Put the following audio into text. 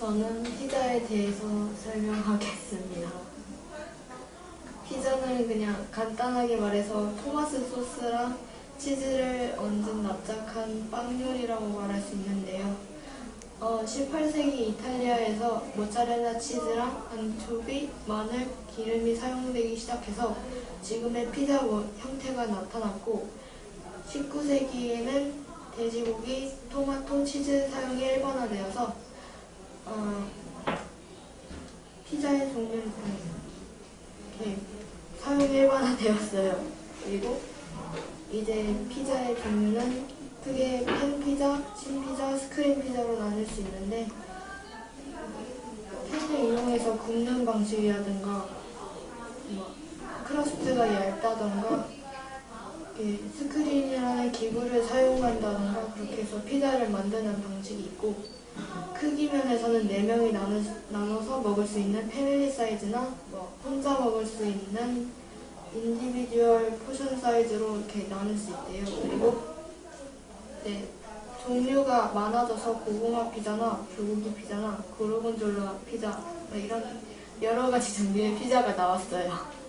저는 피자에 대해서 설명하겠습니다. 피자는 그냥 간단하게 말해서 토마스 소스랑 치즈를 얹은 납작한 빵 요리라고 말할 수 있는데요. 어, 18세기 이탈리아에서 모짜렐라 치즈랑 안초비, 마늘, 기름이 사용되기 시작해서 지금의 피자 모- 형태가 나타났고 19세기에는 돼지고기, 토마토, 치즈 사용이 일반화되어서 어, 피자의 종류는 이렇게 사용이 일반화 되었어요. 그리고 이제 피자의 종류는 크게 팬피자, 신피자, 스크린 피자로 나눌 수 있는데 팬을 이용해서 굽는 방식이라든가 뭐 크러스트가 얇다던가 이렇게 스크린이라는 기구를 사용한다던가 그렇게 해서 피자를 만드는 방식이 있고 크기 면에서는 4명이 나눠, 나눠서 먹을 수 있는 패밀리 사이즈나 뭐 혼자 먹을 수 있는 인디비듀얼 포션 사이즈로 이렇게 나눌 수 있대요. 그리고 네, 종류가 많아져서 고구마 피자나 불고기 피자나 고르곤졸라 피자 뭐 이런 여러 가지 종류의 피자가 나왔어요.